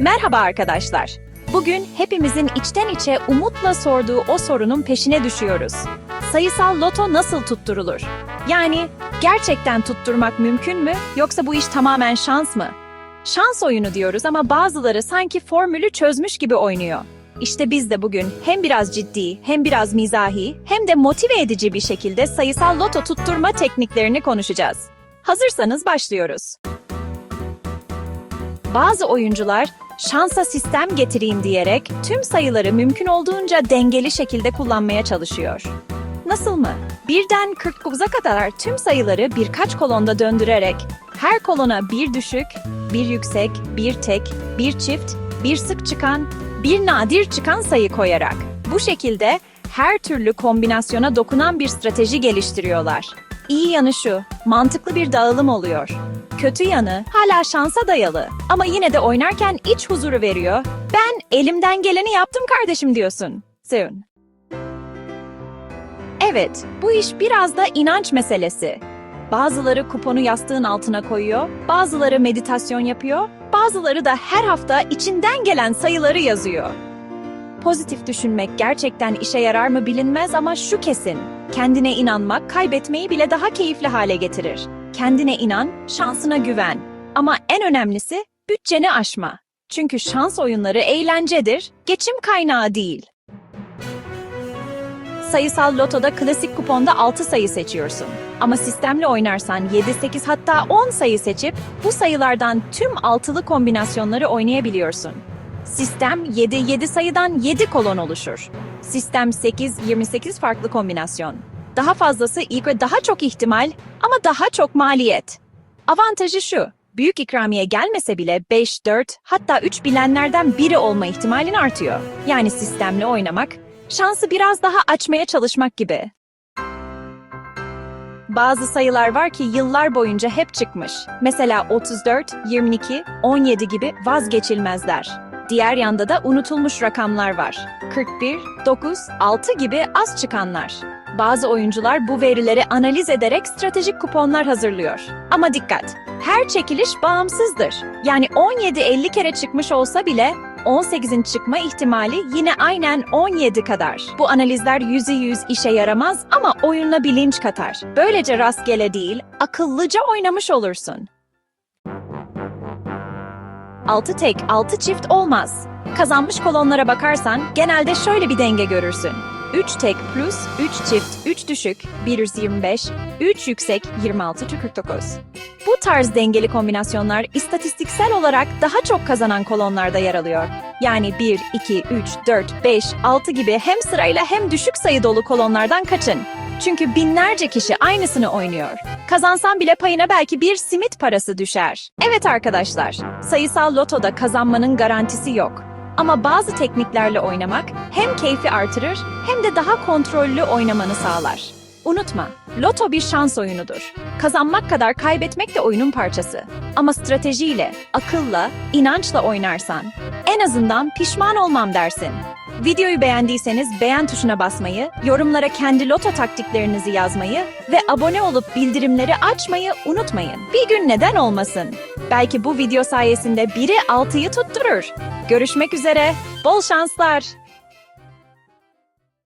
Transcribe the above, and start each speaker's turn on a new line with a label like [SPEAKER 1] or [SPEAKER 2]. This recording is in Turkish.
[SPEAKER 1] Merhaba arkadaşlar. Bugün hepimizin içten içe umutla sorduğu o sorunun peşine düşüyoruz. Sayısal loto nasıl tutturulur? Yani gerçekten tutturmak mümkün mü yoksa bu iş tamamen şans mı? Şans oyunu diyoruz ama bazıları sanki formülü çözmüş gibi oynuyor. İşte biz de bugün hem biraz ciddi, hem biraz mizahi, hem de motive edici bir şekilde sayısal loto tutturma tekniklerini konuşacağız. Hazırsanız başlıyoruz. Bazı oyuncular şansa sistem getireyim diyerek tüm sayıları mümkün olduğunca dengeli şekilde kullanmaya çalışıyor. Nasıl mı? Birden 49'a kadar tüm sayıları birkaç kolonda döndürerek her kolona bir düşük, bir yüksek, bir tek, bir çift, bir sık çıkan, bir nadir çıkan sayı koyarak. Bu şekilde her türlü kombinasyona dokunan bir strateji geliştiriyorlar. İyi yanı şu, mantıklı bir dağılım oluyor. Kötü yanı hala şansa dayalı ama yine de oynarken iç huzuru veriyor. Ben elimden geleni yaptım kardeşim diyorsun. Soon. Evet, bu iş biraz da inanç meselesi. Bazıları kuponu yastığın altına koyuyor, bazıları meditasyon yapıyor, bazıları da her hafta içinden gelen sayıları yazıyor. Pozitif düşünmek gerçekten işe yarar mı bilinmez ama şu kesin. Kendine inanmak kaybetmeyi bile daha keyifli hale getirir. Kendine inan, şansına güven. Ama en önemlisi bütçeni aşma. Çünkü şans oyunları eğlencedir, geçim kaynağı değil. Sayısal lotoda klasik kuponda 6 sayı seçiyorsun. Ama sistemle oynarsan 7, 8 hatta 10 sayı seçip bu sayılardan tüm altılı kombinasyonları oynayabiliyorsun. Sistem 7, 7 sayıdan 7 kolon oluşur. Sistem 8, 28 farklı kombinasyon. Daha fazlası ilk ve daha çok ihtimal ama daha çok maliyet. Avantajı şu, büyük ikramiye gelmese bile 5, 4 hatta 3 bilenlerden biri olma ihtimalin artıyor. Yani sistemle oynamak, şansı biraz daha açmaya çalışmak gibi. Bazı sayılar var ki yıllar boyunca hep çıkmış. Mesela 34, 22, 17 gibi vazgeçilmezler. Diğer yanda da unutulmuş rakamlar var. 41, 9, 6 gibi az çıkanlar. Bazı oyuncular bu verileri analiz ederek stratejik kuponlar hazırlıyor. Ama dikkat! Her çekiliş bağımsızdır. Yani 17 50 kere çıkmış olsa bile 18'in çıkma ihtimali yine aynen 17 kadar. Bu analizler yüzde yüz işe yaramaz ama oyunla bilinç katar. Böylece rastgele değil, akıllıca oynamış olursun. 6 tek, 6 çift olmaz. Kazanmış kolonlara bakarsan genelde şöyle bir denge görürsün. 3 tek plus, 3 çift, 3 düşük, 125, 3 yüksek, 26 49. Bu tarz dengeli kombinasyonlar istatistiksel olarak daha çok kazanan kolonlarda yer alıyor. Yani 1, 2, 3, 4, 5, 6 gibi hem sırayla hem düşük sayı dolu kolonlardan kaçın. Çünkü binlerce kişi aynısını oynuyor. Kazansan bile payına belki bir simit parası düşer. Evet arkadaşlar, sayısal lotoda kazanmanın garantisi yok. Ama bazı tekniklerle oynamak hem keyfi artırır hem de daha kontrollü oynamanı sağlar. Unutma, loto bir şans oyunudur. Kazanmak kadar kaybetmek de oyunun parçası. Ama stratejiyle, akılla, inançla oynarsan en azından pişman olmam dersin. Videoyu beğendiyseniz beğen tuşuna basmayı, yorumlara kendi loto taktiklerinizi yazmayı ve abone olup bildirimleri açmayı unutmayın. Bir gün neden olmasın? Belki bu video sayesinde biri altıyı tutturur. Görüşmek üzere, bol şanslar.